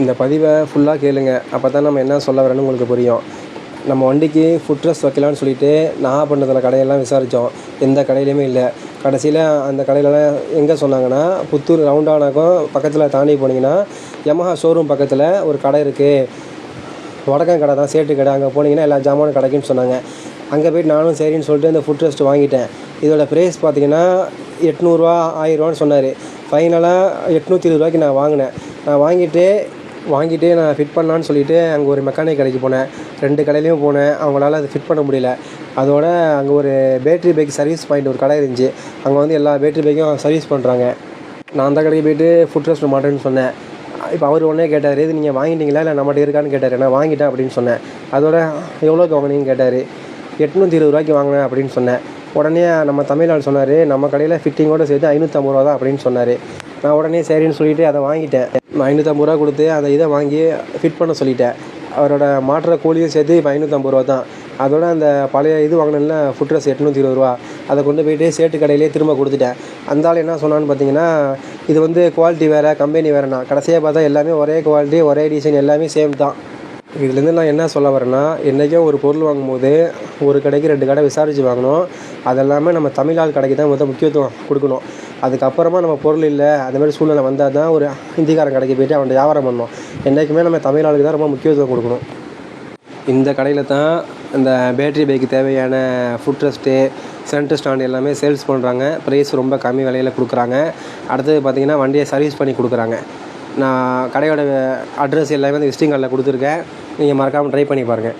இந்த பதிவை ஃபுல்லாக கேளுங்க. அப்போ தான் நம்ம என்ன சொல்ல வரேன்னு உங்களுக்கு புரியும். நம்ம வண்டிக்கு ஃபுட் ரெஸ்ட் வைக்கலான்னு சொல்லிட்டு நாகப்பட்டினத்தில் கடையெல்லாம் விசாரித்தோம் எந்த கடையிலையுமே இல்லை. கடைசியில் அந்த கடையிலலாம் எங்கே சொன்னாங்கன்னா புத்தூர் ரவுண்டானாக்கும் பக்கத்தில் தாண்டி போனீங்கன்னா யமஹா ஷோரூம் பக்கத்தில் ஒரு கடை இருக்குது வடக்கம் கடை தான் சேட்டு கடை. அங்கே போனீங்கன்னா எல்லா ஜாமானும் கிடைக்குன்னு சொன்னாங்க. அங்கே போயிட்டு நானும் சரின்னு சொல்லிட்டு அந்த ஃபுட் ரெஸ்ட் வாங்கிட்டேன். இதோட ப்ரைஸ் பார்த்தீங்கன்னா எட்நூறுரூவா ஆயிரரூவான்னு சொன்னார். ஃபைனலாக எட்நூற்றி இருபது ரூபாய்க்கு நான் வாங்கினேன். நான் வாங்கிட்டு வாங்கிட்டு நான் ஃபிட் பண்ணலான்னு சொல்லிவிட்டு அங்கே ஒரு மெக்கானிக் கடைக்கு போனேன். ரெண்டு கடையிலையும் போனேன். அவங்களால அதை ஃபிட் பண்ண முடியல. அதோட அங்கே ஒரு பேட்ரி பைக் சர்வீஸ் பாயிண்ட் ஒரு கடை இருந்துச்சு. அங்கே வந்து எல்லா பேட்ரி பைக்கும் சர்வீஸ் பண்ணுறாங்க நான் அந்த கடைக்கு போயிட்டு ஃபுட் ரெஸ்ட் மாட்டேன்னு சொன்னேன். இப்போ அவர் உடனே கேட்டார் இது நீங்கள் வாங்கிட்டீங்களா? இல்லை நம்மகிட்ட இருக்கான்னு கேட்டார். நான் வாங்கிட்டேன் அப்படின்னு சொன்னேன். அதோட எவ்வளோக்கு வாங்கினீங்கன்னு கேட்டார். எட்நூற்றி இருபது ரூபாய்க்கு வாங்கினேன் அப்படின்னு சொன்னேன். உடனே நம்ம தமிழ்நாடு சொன்னார் நம்ம கடையில் ஃபிட்டிங்கோடு சேர்த்து ஐநூற்றம்பது ரூபா தான் அப்படின்னு சொன்னார். நான் உடனே சரின்னு சொல்லிட்டு அதை வாங்கிட்டேன். ஐநூற்றம்பது ரூபா கொடுத்து அந்த இதை வாங்கி ஃபிட் பண்ண சொல்லிட்டேன். அவரோட மாற்ற கூலியும் சேர்த்து இப்போ ஐநூற்றம்பது ரூபா தான் அதோட அந்த பழைய இது வாங்கினேன்ல ஃபுட் ட்ரெஸ் எட்நூற்றி இருபது ரூபா. அதை கொண்டு போயிட்டு சேட்டு கடையிலே திரும்ப கொடுத்துட்டேன். அந்த ஆள் என்ன சொன்னான்னு பார்த்தீங்கன்னா இது வந்து குவாலிட்டி வேறு கம்பெனி வேறுண்ணா. கடைசியாக பார்த்தா எல்லாமே ஒரே குவாலிட்டி ஒரே டிசைன் எல்லாமே சேம் தான். இதுலேருந்து நான் என்ன சொல்ல வரேன்னா என்றைக்கும் ஒரு பொருள் வாங்கும்போது ஒரு கடைக்கு ரெண்டு கடை விசாரித்து வாங்கணும். அதெல்லாமே நம்ம தமிழ் கடைக்கு தான் முதல் முக்கியத்துவம் கொடுக்கணும். அதுக்கப்புறமா நம்ம பொருள் இல்லை அந்தமாதிரி சூழ்நிலை வந்தால் தான் ஒரு ஹிந்திக்காரன் கடைக்கு போய்ட்டு அவன்கிட்ட வியாபாரம் பண்ணணும். என்றைக்குமே நம்ம தமிழ் ஆளுக்கு தான் ரொம்ப முக்கியத்துவம் கொடுக்கணும். இந்த கடையில் தான் இந்த பேட்டரி பைக்கு தேவையான ஃபுட் ரெஸ்ட்டு சென்டர் ஸ்டாண்ட் எல்லாமே சேல்ஸ் பண்ணுறாங்க ப்ரைஸ் ரொம்ப கம்மி விலையில் கொடுக்குறாங்க. அடுத்தது பார்த்திங்கன்னா வண்டியை சர்வீஸ் பண்ணி கொடுக்குறாங்க. நான் கடையோட அட்ரஸ் எல்லாமே அந்த விசிட்டிங் கார்டில் கொடுத்துருக்கேன். நீங்கள் மறக்காமல் ட்ரை பண்ணி பாருங்கள்